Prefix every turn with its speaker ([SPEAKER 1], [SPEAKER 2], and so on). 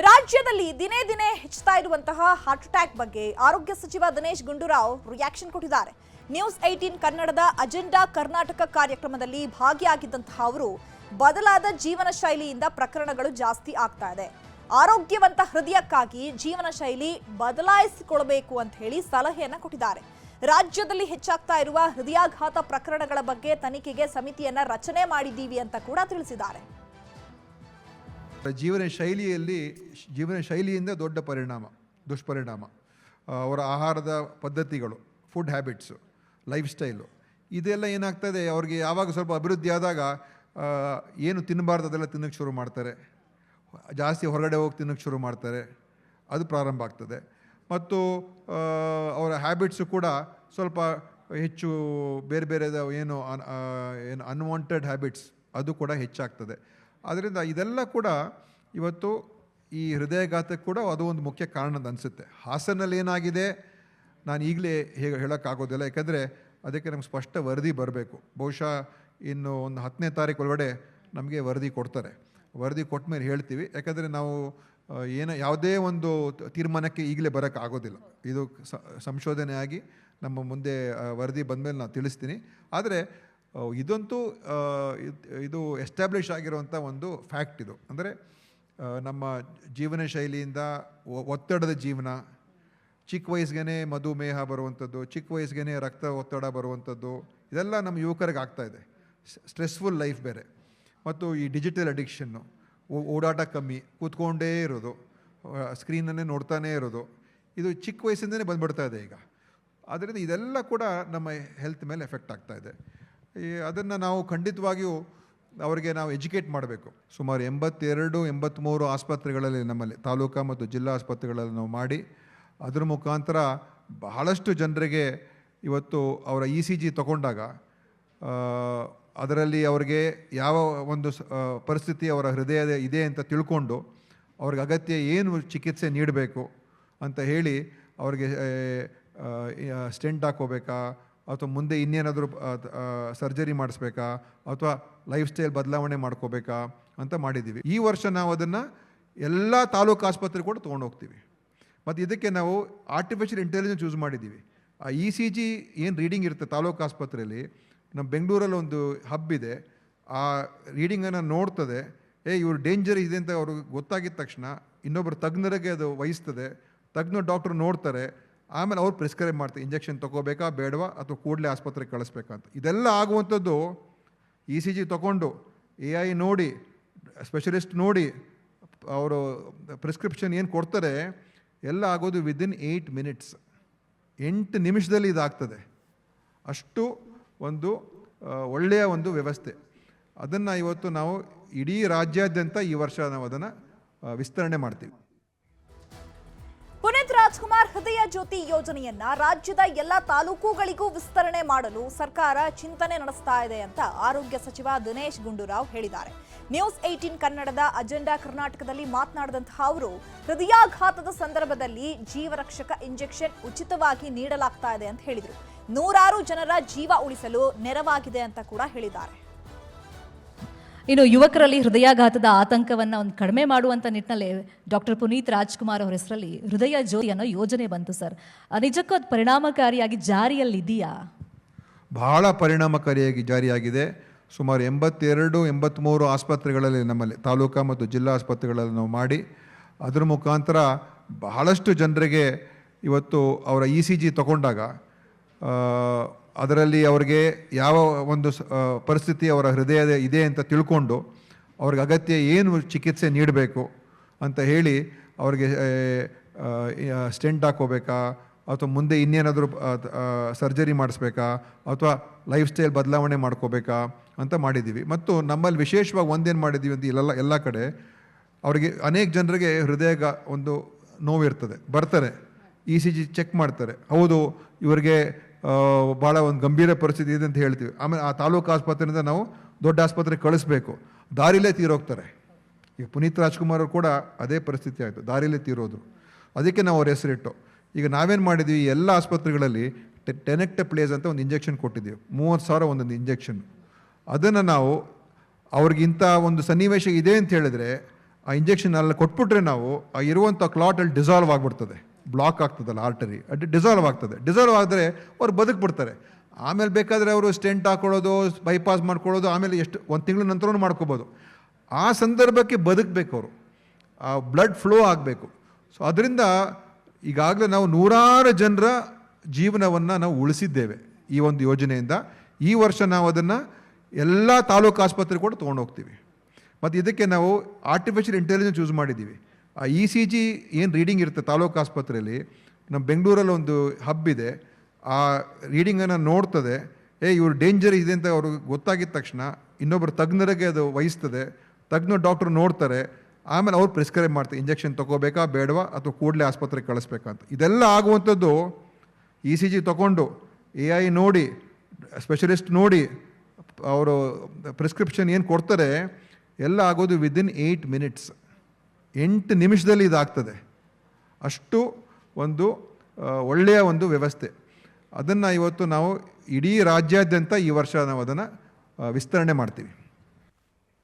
[SPEAKER 1] ರಾಜ್ಯದಲ್ಲಿ ದಿನೇ ದಿನೇ ಹೆಚ್ಚುತ್ತಾ ಇರುವಂತಹ ಹಾರ್ಟ್ ಅಟ್ಯಾಕ್ ಬಗ್ಗೆ ಆರೋಗ್ಯ ಸಚಿವ ದಿನೇಶ್ ಗುಂಡೂರಾವ್ ರಿಯಾಕ್ಷನ್ ಕೊಟ್ಟಿದ್ದಾರೆ. ನ್ಯೂಸ್ ಏಟೀನ್ ಕನ್ನಡದ ಅಜೆಂಡಾ ಕರ್ನಾಟಕ ಕಾರ್ಯಕ್ರಮದಲ್ಲಿ ಭಾಗಿಯಾಗಿದ್ದಂತಹ ಅವರು ಬದಲಾದ ಜೀವನ ಶೈಲಿಯಿಂದ ಪ್ರಕರಣಗಳು ಜಾಸ್ತಿ ಆಗ್ತಾ ಇದೆ. ಆರೋಗ್ಯವಂತ ಹೃದಯಕ್ಕಾಗಿ ಜೀವನ ಶೈಲಿ ಬದಲಾಯಿಸಿಕೊಳ್ಬೇಕು ಅಂತ ಹೇಳಿ ಸಲಹೆಯನ್ನ ಕೊಟ್ಟಿದ್ದಾರೆ. ರಾಜ್ಯದಲ್ಲಿ ಹೆಚ್ಚಾಗ್ತಾ ಇರುವ ಹೃದಯಾಘಾತ ಪ್ರಕರಣಗಳ ಬಗ್ಗೆ ತನಿಖೆಗೆ ಸಮಿತಿಯನ್ನ ರಚನೆ ಮಾಡಿದ್ದೀವಿ ಅಂತ ಕೂಡ ತಿಳಿಸಿದ್ದಾರೆ.
[SPEAKER 2] ಜೀವನ ಶೈಲಿಯಲ್ಲಿ, ಜೀವನ ಶೈಲಿಯಿಂದ ದೊಡ್ಡ ಪರಿಣಾಮ, ದುಷ್ಪರಿಣಾಮ. ಅವರ ಆಹಾರದ ಪದ್ಧತಿಗಳು ಫುಡ್ ಹ್ಯಾಬಿಟ್ಸು ಲೈಫ್ ಸ್ಟೈಲು ಇದೆಲ್ಲ ಏನಾಗ್ತದೆ, ಅವ್ರಿಗೆ ಯಾವಾಗ ಸ್ವಲ್ಪ ಅಭಿವೃದ್ಧಿ ಆದಾಗ ಏನು ತಿನ್ನಬಾರ್ದು ಅದೆಲ್ಲ ತಿನ್ನೋಕ್ಕೆ ಶುರು ಮಾಡ್ತಾರೆ. ಜಾಸ್ತಿ ಹೊರಗಡೆ ಹೋಗಿ ತಿನ್ನೋಕ್ಕೆ ಶುರು ಮಾಡ್ತಾರೆ. ಅದು ಪ್ರಾರಂಭ ಆಗ್ತದೆ. ಮತ್ತು ಅವರ ಹ್ಯಾಬಿಟ್ಸು ಕೂಡ ಸ್ವಲ್ಪ ಹೆಚ್ಚು ಬೇರೆ ಬೇರೆದ ಏನು ಏನು ಅನ್ವಾಂಟೆಡ್ ಹ್ಯಾಬಿಟ್ಸ್ ಅದು ಕೂಡ ಹೆಚ್ಚಾಗ್ತದೆ. ಆದ್ದರಿಂದ ಇದೆಲ್ಲ ಕೂಡ ಇವತ್ತು ಈ ಹೃದಯಘಾತಕ್ಕೆ ಕೂಡ ಅದು ಒಂದು ಮುಖ್ಯ ಕಾರಣ ಅಂತ ಅನಿಸುತ್ತೆ. ಹಾಸನಲ್ಲಿ ಏನಾಗಿದೆ? ನಾನು ಈಗಲೇ ಹೇಗೆ ಹೇಳೋಕ್ಕಾಗೋದಿಲ್ಲ. ಯಾಕಂದರೆ ಅದಕ್ಕೆ ನಮ್ಗೆ ಸ್ಪಷ್ಟ ವರದಿ ಬರಬೇಕು. ಬಹುಶಃ ಇನ್ನು ಒಂದು ಹತ್ತನೇ ತಾರೀಕು ಒಳಗಡೆ ನಮಗೆ ವರದಿ ಕೊಡ್ತಾರೆ. ವರದಿ ಕೊಟ್ಟ ಮೇಲೆ ಹೇಳ್ತೀವಿ. ಯಾಕಂದರೆ ನಾವು ಏನೋ, ಯಾವುದೇ ಒಂದು ತೀರ್ಮಾನಕ್ಕೆ ಈಗಲೇ ಬರೋಕ್ಕಾಗೋದಿಲ್ಲ. ಇದು ಸಂಶೋಧನೆ ಆಗಿ ನಮ್ಮ ಮುಂದೆ ವರದಿ ಬಂದಮೇಲೆ ನಾನು ತಿಳಿಸ್ತೀನಿ. ಆದರೆ ಇದಂತೂ ಇದು ಎಸ್ಟಾಬ್ಲಿಷ್ ಆಗಿರುವಂಥ ಒಂದು ಫ್ಯಾಕ್ಟ್ ಇದು. ಅಂದರೆ ನಮ್ಮ ಜೀವನ ಶೈಲಿಯಿಂದ ಒತ್ತಡದ ಜೀವನ, ಚಿಕ್ಕ ವಯಸ್ಸಿಗೆ ಮಧುಮೇಹ ಬರುವಂಥದ್ದು ಚಿಕ್ಕ ವಯಸ್ಸಿಗೆ ರಕ್ತ ಒತ್ತಡ ಬರುವಂಥದ್ದು ಇದೆಲ್ಲ ನಮ್ಮ ಯುವಕರಿಗೆ ಆಗ್ತಾ ಇದೆ. ಸ್ಟ್ರೆಸ್ಫುಲ್ ಲೈಫ್ ಬೇರೆ. ಮತ್ತು ಈ ಡಿಜಿಟಲ್ ಅಡಿಕ್ಷನ್ನು ಓಡಾಟ ಕಮ್ಮಿ, ಕೂತ್ಕೊಂಡೇ ಇರೋದು ಸ್ಕ್ರೀನನ್ನೇ ನೋಡ್ತಾನೇ ಇರೋದು, ಇದು ಚಿಕ್ಕ ವಯಸ್ಸಿಂದನೇ ಬಂದ್ಬಿಡ್ತಾ ಇದೆ ಈಗ. ಆದ್ದರಿಂದ ಇದೆಲ್ಲ ಕೂಡ ನಮ್ಮ ಹೆಲ್ತ್ ಮೇಲೆ ಎಫೆಕ್ಟ್ ಆಗ್ತಾಯಿದೆ ಈ ಅದನ್ನು ನಾವು ಖಂಡಿತವಾಗಿಯೂ ಅವರಿಗೆ ನಾವು ಎಜುಕೇಟ್ ಮಾಡಬೇಕು. ಸುಮಾರು ಎಂಬತ್ತೆರಡು ಎಂಬತ್ತ್ಮೂರು ಆಸ್ಪತ್ರೆಗಳಲ್ಲಿ ನಮ್ಮಲ್ಲಿ, ತಾಲೂಕಾ ಮತ್ತು ಜಿಲ್ಲಾ ಆಸ್ಪತ್ರೆಗಳಲ್ಲಿ ನಾವು ಮಾಡಿ, ಅದರ ಮುಖಾಂತರ ಬಹಳಷ್ಟು ಜನರಿಗೆ ಇವತ್ತು ಅವರ ಇ ಸಿ ಜಿ ತಗೊಂಡಾಗ ಅದರಲ್ಲಿ ಅವರಿಗೆ ಯಾವ ಒಂದು ಪರಿಸ್ಥಿತಿ ಅವರ ಹೃದಯದ ಇದೆ ಅಂತ ತಿಳ್ಕೊಂಡು ಅವ್ರಿಗೆ ಅಗತ್ಯ ಏನು ಚಿಕಿತ್ಸೆ ನೀಡಬೇಕು ಅಂತ ಹೇಳಿ ಅವ್ರಿಗೆ ಸ್ಟೆಂಟ್ ಹಾಕೋಬೇಕಾ ಅಥವಾ ಮುಂದೆ ಇನ್ನೇನಾದರೂ ಸರ್ಜರಿ ಮಾಡಿಸ್ಬೇಕಾ? ಅಥವಾ ಲೈಫ್ ಸ್ಟೈಲ್ ಬದಲಾವಣೆ ಮಾಡ್ಕೋಬೇಕಾ? ಅಂತ ಮಾಡಿದ್ದೀವಿ. ಈ ವರ್ಷ ನಾವು ಅದನ್ನು ಎಲ್ಲ ತಾಲೂಕು ಆಸ್ಪತ್ರೆ ಕೂಡ ತೊಗೊಂಡೋಗ್ತೀವಿ ಮತ್ತು ಇದಕ್ಕೆ ನಾವು ಆರ್ಟಿಫಿಷಿಯಲ್ ಇಂಟೆಲಿಜೆನ್ಸ್ ಯೂಸ್ ಮಾಡಿದ್ದೀವಿ. ಆ ಇ ಸಿ ಜಿ ಏನು ರೀಡಿಂಗ್ ಇರುತ್ತೆ ತಾಲೂಕು ಆಸ್ಪತ್ರೆಯಲ್ಲಿ? ನಮ್ಮ ಬೆಂಗಳೂರಲ್ಲಿ ಒಂದು ಹಬ್ ಇದೆ. ಆ ರೀಡಿಂಗನ್ನು ನೋಡ್ತದೆ. ಏ, ಇವರು ಡೇಂಜರ್ ಇದೆ ಅಂತ ಅವ್ರಿಗೆ ಗೊತ್ತಾಗಿದ ತಕ್ಷಣ ಇನ್ನೊಬ್ಬರು ತಜ್ಞರಿಗೆ ಅದು ವಹಿಸ್ತದೆ. ತಜ್ಞ ಡಾಕ್ಟ್ರು ನೋಡ್ತಾರೆ. ಆಮೇಲೆ ಅವ್ರು ಪ್ರಿಸ್ಕ್ರೈಬ್ ಮಾಡ್ತಾರೆ ಇಂಜೆಕ್ಷನ್ ತೊಗೋಬೇಕಾ, ಬೇಡವಾ, ಅಥವಾ ಕೂಡಲೇ ಆಸ್ಪತ್ರೆಗೆ ಕಳಿಸ್ಬೇಕಂತ. ಇದೆಲ್ಲ ಆಗುವಂಥದ್ದು ಇ ಸಿ ಜಿ ತೊಗೊಂಡು ಎ ಐ ನೋಡಿ ಸ್ಪೆಷಲಿಸ್ಟ್ ನೋಡಿ, ಅವರು ಪ್ರಿಸ್ಕ್ರಿಪ್ಷನ್ ಏನು ಕೊಡ್ತಾರೆ, ಎಲ್ಲ ಆಗೋದು ವಿದಿನ್ ಏಯ್ಟ್ ಮಿನಿಟ್ಸ್ ಎಂಟು ನಿಮಿಷದಲ್ಲಿ ಇದಾಗ್ತದೆ. ಅಷ್ಟು ಒಂದು ಒಳ್ಳೆಯ ಒಂದು ವ್ಯವಸ್ಥೆ. ಅದನ್ನು ಇವತ್ತು ನಾವು ಇಡೀ ರಾಜ್ಯಾದ್ಯಂತ ಈ ವರ್ಷ ನಾವು ಅದನ್ನು ವಿಸ್ತರಣೆ ಮಾಡ್ತೀವಿ.
[SPEAKER 1] ಪುನೀತ್ ರಾಜ್ಕುಮಾರ್ ಹೃದಯ ಜ್ಯೋತಿ ಯೋಜನೆಯನ್ನ ರಾಜ್ಯದ ಎಲ್ಲ ತಾಲೂಕುಗಳಿಗೂ ವಿಸ್ತರಣೆ ಮಾಡಲು ಸರ್ಕಾರ ಚಿಂತನೆ ನಡೆಸ್ತಾ ಇದೆ ಅಂತ ಆರೋಗ್ಯ ಸಚಿವ ದಿನೇಶ್ ಗುಂಡೂರಾವ್ ಹೇಳಿದ್ದಾರೆ. ನ್ಯೂಸ್ ಏಟೀನ್ ಕನ್ನಡದ ಅಜೆಂಡಾ ಕರ್ನಾಟಕದಲ್ಲಿ ಮಾತನಾಡಿದಂತಹ ಅವರು, ಹೃದಯಾಘಾತದ ಸಂದರ್ಭದಲ್ಲಿ ಜೀವರಕ್ಷಕ ಇಂಜೆಕ್ಷನ್ ಉಚಿತವಾಗಿ ನೀಡಲಾಗ್ತಾ ಇದೆ ಅಂತ ಹೇಳಿದರು. ನೂರಾರು ಜನರ ಜೀವ ಉಳಿಸಲು ನೆರವಾಗಿದೆ ಅಂತ ಕೂಡ ಹೇಳಿದ್ದಾರೆ.
[SPEAKER 3] ಇನ್ನು ಯುವಕರಲ್ಲಿ ಹೃದಯಾಘಾತದ ಆತಂಕವನ್ನು ಒಂದು ಕಡಿಮೆ ಮಾಡುವಂಥ ನಿಟ್ಟಿನಲ್ಲಿ ಡಾಕ್ಟರ್ ಪುನೀತ್ ರಾಜ್ಕುಮಾರ್ ಅವರ ಹೆಸರಲ್ಲಿ ಹೃದಯ ಜ್ಯೋತಿ ಅನ್ನೋ ಯೋಜನೆ ಬಂತು ಸರ್. ನಿಜಕ್ಕೂ ಅದು ಪರಿಣಾಮಕಾರಿಯಾಗಿ ಜಾರಿಯಲ್ಲಿದೆಯಾ?
[SPEAKER 2] ಬಹಳ ಪರಿಣಾಮಕಾರಿಯಾಗಿ ಜಾರಿಯಾಗಿದೆ. ಸುಮಾರು ಎಂಬತ್ತೆರಡು ಎಂಬತ್ತ್ಮೂರು ಆಸ್ಪತ್ರೆಗಳಲ್ಲಿ ನಮ್ಮಲ್ಲಿ ತಾಲೂಕಾ ಮತ್ತು ಜಿಲ್ಲಾ ಆಸ್ಪತ್ರೆಗಳಲ್ಲಿ ನಾವು ಮಾಡಿ. ಅದರ ಮುಖಾಂತರ ಬಹಳಷ್ಟು ಜನರಿಗೆ ಇವತ್ತು ಅವರ ಇ ಸಿ ಜಿ ತಗೊಂಡಾಗ ಅದರಲ್ಲಿ ಅವ್ರಿಗೆ ಯಾವ ಒಂದು ಪರಿಸ್ಥಿತಿ ಅವರ ಹೃದಯದ ಇದೆ ಅಂತ ತಿಳ್ಕೊಂಡು ಅವ್ರಿಗೆ ಅಗತ್ಯ ಏನು ಚಿಕಿತ್ಸೆ ನೀಡಬೇಕು ಅಂತ ಹೇಳಿ ಅವ್ರಿಗೆ ಸ್ಟೆಂಟ್ ಹಾಕೋಬೇಕಾ ಅಥವಾ ಮುಂದೆ ಇನ್ನೇನಾದರೂ ಸರ್ಜರಿ ಮಾಡಿಸ್ಬೇಕಾ, ಅಥವಾ ಲೈಫ್ ಸ್ಟೈಲ್ ಬದಲಾವಣೆ ಮಾಡ್ಕೋಬೇಕಾ ಅಂತ ಮಾಡಿದ್ದೀವಿ. ಮತ್ತು ನಮ್ಮಲ್ಲಿ ವಿಶೇಷವಾಗಿ ಒಂದೇನು ಮಾಡಿದ್ದೀವಿ ಅಂತ ಇಲ್ಲೆಲ್ಲ, ಎಲ್ಲ ಕಡೆ ಅವರಿಗೆ ಅನೇಕ ಜನರಿಗೆ ಹೃದಯಗ ಒಂದು ನೋವಿರ್ತದೆ, ಬರ್ತಾರೆ, ಇ ಸಿ ಜಿ ಚೆಕ್ ಮಾಡ್ತಾರೆ. ಹೌದು, ಇವರಿಗೆ ಭಾಳ ಒಂದು ಗಂಭೀರ ಪರಿಸ್ಥಿತಿ ಇದೆ ಅಂತ ಹೇಳ್ತೀವಿ. ಆಮೇಲೆ ಆ ತಾಲೂಕು ಆಸ್ಪತ್ರೆಯಿಂದ ನಾವು ದೊಡ್ಡ ಆಸ್ಪತ್ರೆಗೆ ಕಳಿಸ್ಬೇಕು. ದಾರಿಲೇ ತೀರೋಗ್ತಾರೆ. ಈಗ ಪುನೀತ್ ರಾಜ್ಕುಮಾರ್ ಅವರು ಕೂಡ ಅದೇ ಪರಿಸ್ಥಿತಿ ಆಯಿತು. ದಾರಿಲೇ ತೀರೋದು ಅದಕ್ಕೆ ನಾವು ಅವ್ರ ಹೆಸರಿಟ್ಟು. ಈಗ ನಾವೇನು ಮಾಡಿದ್ವಿ? ಎಲ್ಲ ಆಸ್ಪತ್ರೆಗಳಲ್ಲಿ ಟೆನೆಕ್ಟ ಪ್ಲೇಸ್ ಅಂತ ಒಂದು ಇಂಜೆಕ್ಷನ್ ಕೊಟ್ಟಿದ್ದೀವಿ. ಮೂವತ್ತು ಸಾವಿರ ಒಂದೊಂದು ಇಂಜೆಕ್ಷನ್. ಅದನ್ನು ನಾವು ಅವ್ರಿಗಿಂತ ಒಂದು ಸನ್ನಿವೇಶ ಇದೆ ಅಂತ ಹೇಳಿದ್ರೆ ಆ ಇಂಜೆಕ್ಷನ್ ಅಲ್ಲಿ ಕೊಟ್ಬಿಟ್ರೆ ನಾವು ಆ ಇರುವಂಥ ಕ್ಲಾಟಲ್ಲಿ ಡಿಸಾಲ್ವ್ ಆಗಿಬಿಡ್ತದೆ. ಬ್ಲಾಕ್ ಆಗ್ತದಲ್ಲ ಆರ್ಟರಿ ಅದು ಡಿಸಾಲ್ವ್ ಆಗ್ತದೆ. ಡಿಸಾಲ್ವ್ ಆದರೆ ಅವ್ರು ಬದುಕ್ಬಿಡ್ತಾರೆ. ಆಮೇಲೆ ಬೇಕಾದರೆ ಅವರು ಸ್ಟೆಂಟ್ ಹಾಕೊಳ್ಳೋದು ಬೈಪಾಸ್ ಮಾಡ್ಕೊಳ್ಳೋದು, ಆಮೇಲೆ ಎಷ್ಟು ಒಂದು ತಿಂಗಳ ನಂತರನೂ ಮಾಡ್ಕೋಬೋದು. ಆ ಸಂದರ್ಭಕ್ಕೆ ಬದುಕಬೇಕು ಅವರು. ಆ ಬ್ಲಡ್ ಫ್ಲೋ ಆಗಬೇಕು. ಸೊ ಅದರಿಂದ ಈಗಾಗಲೇ ನಾವು ನೂರಾರು ಜನರ ಜೀವನವನ್ನು ನಾವು ಉಳಿಸಿದ್ದೇವೆ ಈ ಒಂದು ಯೋಜನೆಯಿಂದ. ಈ ವರ್ಷ ನಾವು ಅದನ್ನು ಎಲ್ಲ ತಾಲೂಕು ಆಸ್ಪತ್ರೆ ಕೂಡ ತೊಗೊಂಡು ಹೋಗ್ತೀವಿ. ಮತ್ತು ಇದಕ್ಕೆ ನಾವು ಆರ್ಟಿಫಿಷಿಯಲ್ ಇಂಟೆಲಿಜೆನ್ಸ್ ಯೂಸ್ ಮಾಡಿದ್ದೀವಿ ಆ ಇ ಸಿ ಜಿ ಏನು ರೀಡಿಂಗ್ ಇರುತ್ತೆ ತಾಲೂಕು ಆಸ್ಪತ್ರೆಯಲ್ಲಿ ನಮ್ಮ ಬೆಂಗಳೂರಲ್ಲಿ ಒಂದು ಹಬ್ ಇದೆ, ಆ ರೀಡಿಂಗನ್ನು ನೋಡ್ತದೆ, ಏ ಇವರು ಡೇಂಜರ್ ಇದೆ ಅಂತ ಅವ್ರಿಗೆ ಗೊತ್ತಾಗಿದ ತಕ್ಷಣ ಇನ್ನೊಬ್ಬರು ತಜ್ಞರಿಗೆ ಅದು ವಹಿಸ್ತದೆ, ತಜ್ಞ ಡಾಕ್ಟ್ರು ನೋಡ್ತಾರೆ, ಆಮೇಲೆ ಅವ್ರು ಪ್ರಿಸ್ಕ್ರೈಬ್ ಮಾಡ್ತಾರೆ ಇಂಜೆಕ್ಷನ್ ತೊಗೋಬೇಕಾ, ಬೇಡವಾ, ಅಥವಾ ಕೂಡಲೇ ಆಸ್ಪತ್ರೆಗೆ ಕಳಿಸ್ಬೇಕಂತ ಇದೆಲ್ಲ ಆಗುವಂಥದ್ದು ಇ ಸಿ ಜಿ ತೊಗೊಂಡು ಎ ಐ ನೋಡಿ ಸ್ಪೆಷಲಿಸ್ಟ್ ನೋಡಿ, ಅವರು ಪ್ರಿಸ್ಕ್ರಿಪ್ಷನ್ ಏನು ಕೊಡ್ತಾರೆ ಎಲ್ಲ ಆಗೋದು ವಿದಿನ್ ಏಯ್ಟ್ ಮಿನಿಟ್ಸ್ ಎಂಟು ನಿಮಿಷದಲ್ಲಿ ಇದಾಗ್ತದೆ. ಅಷ್ಟು ಒಂದು ಒಳ್ಳೆಯ ಒಂದು ವ್ಯವಸ್ಥೆ. ಅದನ್ನು ಇವತ್ತು ನಾವು ಇಡೀ ರಾಜ್ಯಾದ್ಯಂತ ಈ ವರ್ಷ ನಾವು ಅದನ್ನು ವಿಸ್ತರಣೆ ಮಾಡ್ತೀವಿ.